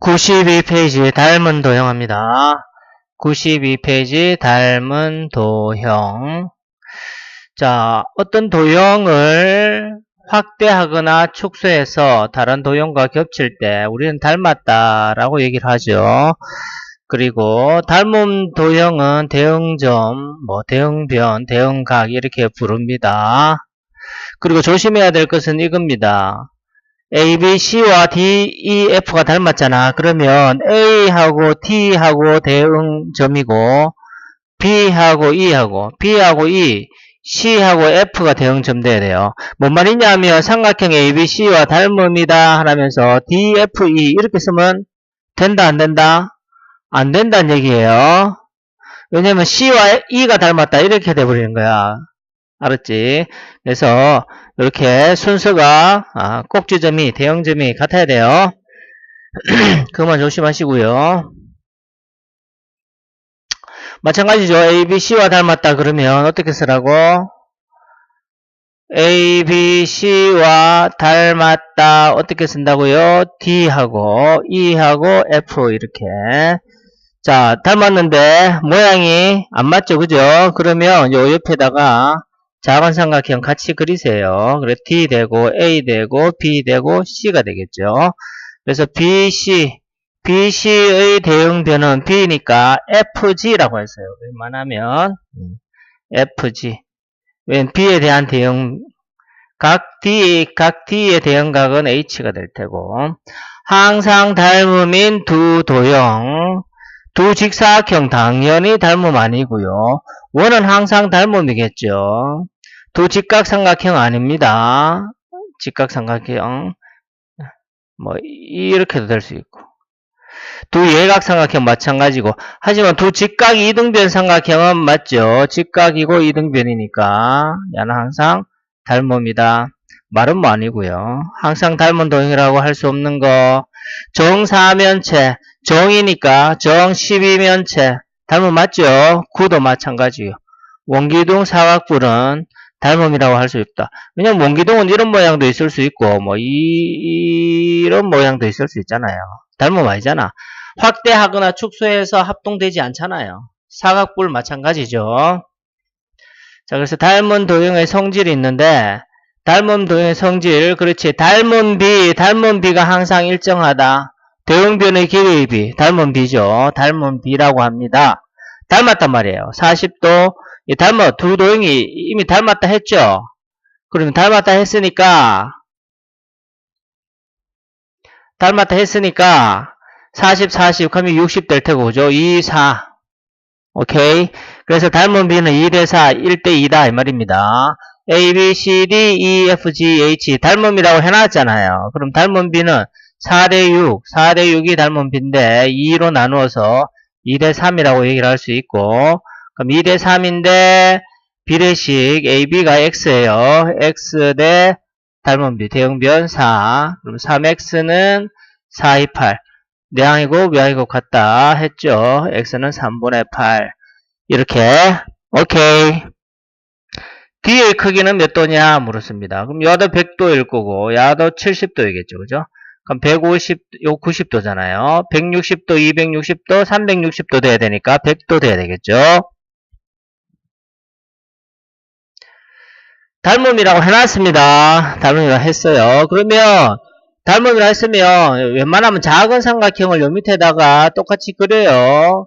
92페이지 닮은 도형합니다. 92페이지 닮은 도형. 자, 어떤 도형을 확대하거나 축소해서 다른 도형과 겹칠 때 우리는 닮았다 라고 얘기를 하죠. 그리고 닮은 도형은 대응점, 뭐 대응변, 대응각 이렇게 부릅니다. 그리고 조심해야 될 것은 이겁니다. A, B, C와 D, E, F가 닮았잖아. 그러면 A하고 T하고 대응점이고 B하고 E하고 B하고 E, C하고 F가 대응점 돼야 돼요. 뭔 말이냐면 삼각형 A, B, C와 닮음이다 하면서 D, F, E 이렇게 쓰면 된다 안 된다? 안 된다는 얘기예요. 왜냐면 C와 E가 닮았다 이렇게 돼버리는 거야. 알았지? 그래서 이렇게 순서가 아, 꼭지점이 대형점이 같아야 돼요. 그것만 조심하시고요. 마찬가지죠. A, B, C와 닮았다 그러면 어떻게 쓰라고? A, B, C와 닮았다 어떻게 쓴다고요? D하고 E하고 F 이렇게 자 닮았는데 모양이 안 맞죠 그죠? 그러면 요 옆에다가 작은 삼각형 같이 그리세요. 그래서 D 되고 A 되고 B 되고 C가 되겠죠. 그래서 BC, BC의 대응변은 B니까 FG라고 했어요. 웬만하면 FG. 웬 B에 대한 대응 각 D, 각 D의 대응각은 H가 될 테고 항상 닮음인 두 도형 두 직사각형 당연히 닮음 아니고요. 원은 항상 닮음이겠죠. 두 직각삼각형 아닙니다. 직각삼각형 뭐 이렇게도 될 수 있고 두 예각삼각형 마찬가지고 하지만 두 직각 이등변 삼각형은 맞죠. 직각이고 이등변이니까 야는 항상 닮음이다. 말은 뭐 아니고요. 항상 닮은 도형이라고 할 수 없는 거 정사면체 정이니까 정 12면체 닮음 맞죠? 구도 마찬가지요. 원기둥 사각뿔은 닮음이라고 할 수 있다. 왜냐면 원기둥은 이런 모양도 있을 수 있고 뭐 이, 이런 모양도 있을 수 있잖아요. 닮음 아니잖아. 확대하거나 축소해서 합동되지 않잖아요. 사각뿔 마찬가지죠. 자, 그래서 닮은 도형의 성질이 있는데 도형의 성질, 그렇지. 닮은 비, 닮은 비가 항상 일정하다. 대응변의 길이의 비, 닮은 비죠. 닮은 비라고 합니다. 닮았단 말이에요. 40도, 이 닮아, 두 도형이 이미 닮았다 했죠? 그러면 닮았다 했으니까, 닮았다 했으니까, 40, 40, 그러면 60 될 테고, 그죠? 2, 4. 오케이? 그래서 닮은 비는 2대 4, 1대 2다, 이 말입니다. A, B, C, D, E, F, G, H 닮음이라고 해놨잖아요. 그럼 닮은 B는 4대 6, 4대 6이 닮은 B인데 2로 나누어서 2대 3이라고 얘기를 할 수 있고 그럼 2대 3인데 비례식 AB가 X예요. X 대 닮은 B 대응변 4 그럼 3X는 4, 2, 8 내항이고 외항이고 같다 했죠. X는 3분의 8 이렇게 오케이 D의 크기는 몇 도냐 물었습니다. 그럼 야도 100도일 거고 야도 70도이겠죠. 그죠? 그럼 150, 요 90도잖아요. 160도, 260도, 360도 돼야 되니까 100도 돼야 되겠죠. 닮음이라고 해놨습니다. 닮음이라고 했어요. 그러면 닮음이라 고 했으면 웬만하면 작은 삼각형을 요 밑에다가 똑같이 그려요.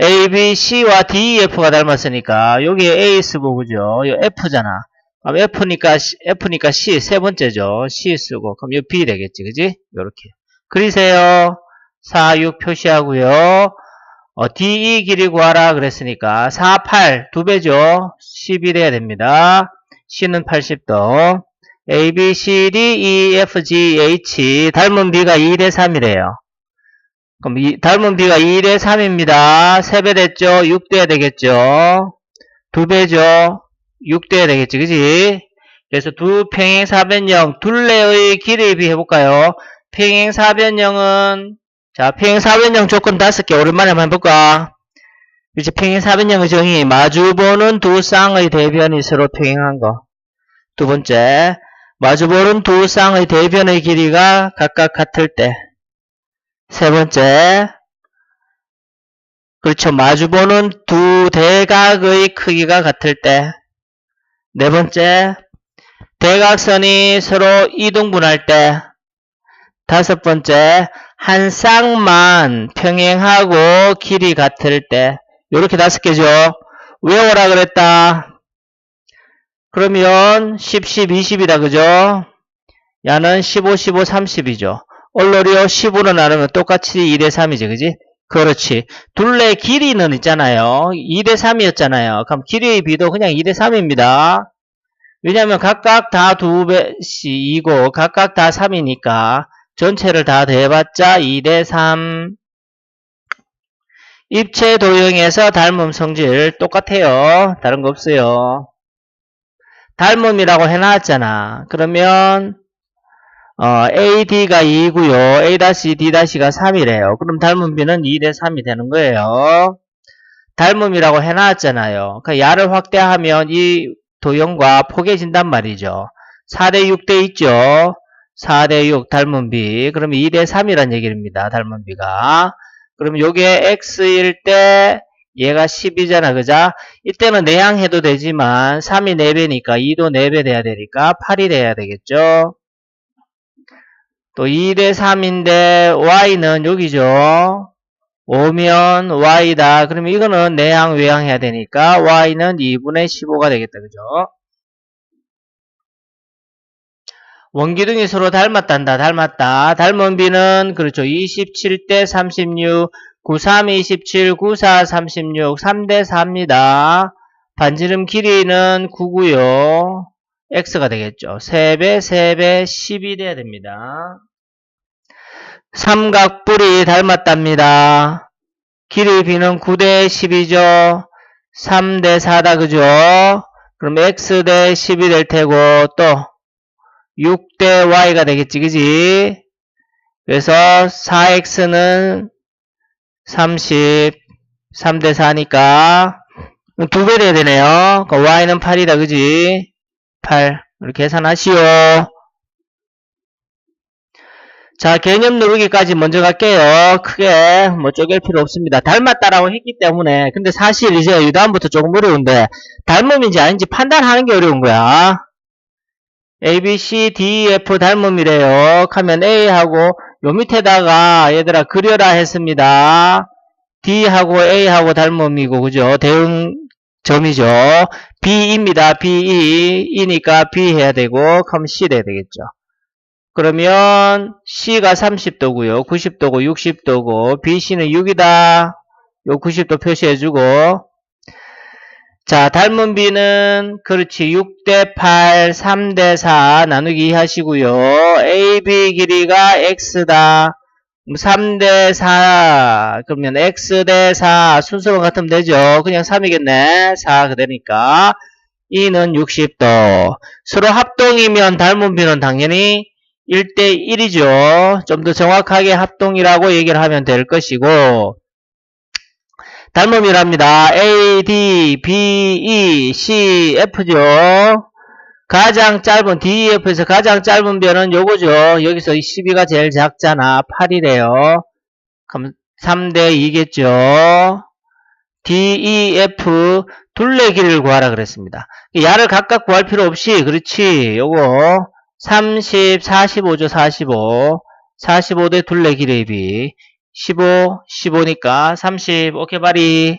A, B, C와 D, F가 닮았으니까 여기에 A 쓰고 그죠? 요 F잖아. 그럼 F니까 F니까 C 세 번째죠. C 쓰고 그럼 요 B 되겠지, 그지? 요렇게 그리세요. 4, 6 표시하고요. 어, DE 길이 구하라 그랬으니까 4, 8 두 배죠. 10이 돼야 됩니다. C는 80도. A, B, C, D, E, F, G, H 닮은 B가 2대 3이래요. 그럼 이, 닮은 B가 2대 3입니다. 3배 됐죠? 6대야 되겠죠? 2배죠? 6대야 되겠지, 그지? 그래서 두 평행 사변형, 둘레의 길이 비해볼까요? 평행 사변형은, 자, 평행 사변형 조건 다섯 개 오랜만에 한번 해볼까? 이제 평행 사변형의 정의, 마주보는 두 쌍의 대변이 서로 평행한 거. 두 번째, 마주보는 두 쌍의 대변의 길이가 각각 같을 때. 세 번째, 그렇죠. 마주보는 두 대각의 크기가 같을 때. 네 번째, 대각선이 서로 이등분할 때. 다섯 번째, 한 쌍만 평행하고 길이 같을 때. 요렇게 다섯 개죠. 외워라 그랬다. 그러면 10, 10, 20이다. 그죠? 야는 15, 15, 30이죠. 얼로리오 10으로 나누면 똑같이 2대 3이지. 그지? 그렇지. 둘레 길이는 있잖아요. 2대 3이었잖아요. 그럼 길이의 비도 그냥 2대 3입니다. 왜냐면 각각 다 두 배씩이고 각각 다 3이니까 전체를 다 더해봤자 2대 3. 입체 도형에서 닮음 성질 똑같아요. 다른 거 없어요. 닮음이라고 해놨잖아. 그러면 어, AD가 2고요. A-D-가 3이래요. 그럼 닮음비는 2 대 3이 되는 거예요. 닮음이라고 해놨잖아요. 그 야를 확대하면 이 도형과 포개진단 말이죠. 4 대 6 대 있죠. 4 대 6 닮음비. 그러면 2대 3이란 얘기입니다. 닮음비가. 그럼 요게 x일 때 얘가 10이잖아. 그자? 이때는 내향해도 되지만 3이 4배니까 2도 4배 돼야 되니까 8이 돼야 되겠죠. 또 2대 3인데 y는 여기죠. 오면 y다. 그러면 이거는 내향 외향 해야 되니까 y는 2분의 15가 되겠다. 그죠? 원기둥이 서로 닮았단다. 닮았다. 닮은 비는 그렇죠. 27대 36, 93 27, 94 36, 3대 4입니다. 반지름 길이는 9고요. X가 되겠죠. 3배, 3배, 10이 돼야 됩니다. 삼각뿔이 닮았답니다. 길이 b는 9대 10이죠. 3대 4다 그죠? 그럼 x 대 10이 될 테고 또 6대 y가 되겠지 그지? 그래서 4x는 30 3대 4니까 두배 돼야 되네요. 그러니까 y는 8이다 그지? 8 이렇게 계산하시오. 자, 개념 누르기까지 먼저 갈게요. 크게 뭐 쪼갤 필요 없습니다. 닮았다라고 했기 때문에 근데 사실 이제 이 다음부터 조금 어려운데 닮음인지 아닌지 판단하는 게 어려운 거야. A, B, C, D, E, F 닮음이래요. 하면 A하고 요 밑에다가 얘들아 그려라 했습니다. D하고 A하고 닮음이고 그죠? 대응 점이죠. B입니다. B, E, E니까 B 해야 되고 그럼 C 돼야 되겠죠. 그러면 C가 30도고요. 90도고 60도고 BC는 6이다. 요 90도 표시해주고 자 닮은 B는 그렇지 6대 8 3대 4 나누기 2 하시고요. AB 길이가 X다. 3대 4 그러면 X 대 4 순서가 같으면 되죠. 그냥 3이겠네. 4 그대니까 E는 60도. 서로 합동이면 닮은 B는 당연히 1대 1이죠. 좀 더 정확하게 합동이라고 얘기를 하면 될 것이고 닮음이랍니다. A, D, B, E, C, F죠. 가장 짧은 DEF에서 가장 짧은 변은 요거죠. 여기서 12가 제일 작잖아. 8이래요. 그럼 3대 2겠죠. DEF 둘레 길이를 구하라 그랬습니다. 야를 각각 구할 필요 없이 그렇지. 요거 30, 45죠. 45. 45대 둘레 길이의 비. 15, 15니까 30. 오케이 바리.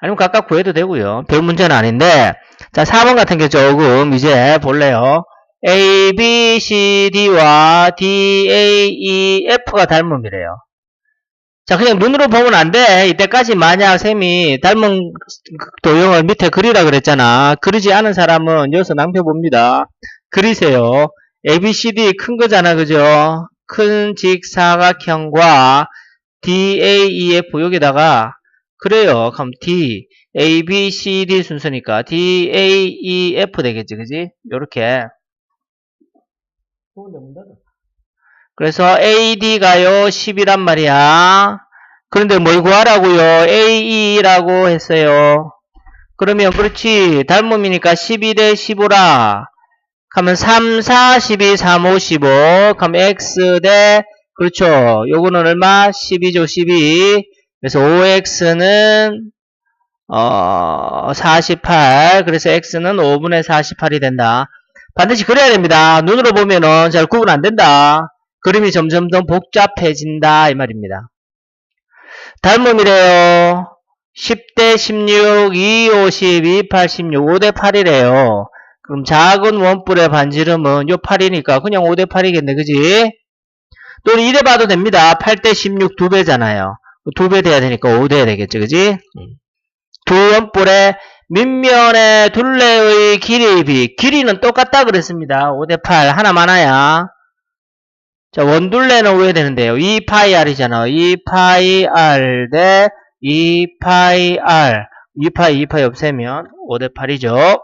아니면 각각 구해도 되고요. 별 문제는 아닌데 자 4번 같은 게 조금 이제 볼래요. A, B, C, D와 D, A, E, F가 닮음이래요. 자 그냥 눈으로 보면 안 돼. 이때까지 만약 쌤이 닮은 도형을 밑에 그리라 그랬잖아. 그리지 않은 사람은 여기서 낭표 봅니다. 그리세요. A, B, C, D 큰 거잖아. 그죠? 큰 직사각형과 D, A, E, F 여기다가 그래요. 그럼 D, A, B, C, D 순서니까 D, A, E, F 되겠지. 그지? 요렇게. 그래서 AD가요 10이란 말이야. 그런데 뭘 구하라고요? AE라고 했어요. 그러면 그렇지. 닮음이니까 12대 15라. 하면 3, 4, 12, 3, 5, 15. 그럼 x 대 그렇죠. 요거는 얼마? 12죠, 12. 그래서 5x는 어, 48. 그래서 x는 5분의 48이 된다. 반드시 그래야 됩니다. 눈으로 보면은 잘 구분 안 된다. 그림이 점점 더 복잡해진다. 이 말입니다. 닮음이래요. 10대 16, 2, 50, 2, 8, 16, 5대 8이래요. 그럼 작은 원뿔의 반지름은 요 8이니까 그냥 5대 8이겠네. 그지? 또는 이래 봐도 됩니다. 8대 16 두 배잖아요. 두 배 돼야 되니까 5대 되겠죠. 그지? 두 원뿔의 밑면의 둘레의 길이의 비. 길이는 똑같다 그랬습니다. 5 대 8. 하나 많아야. 자, 원둘레는 왜 되는데요? 2파이 r이잖아. 2파이 r 대 2파이 r. 2파이, 2파이 없애면 5 대 8이죠.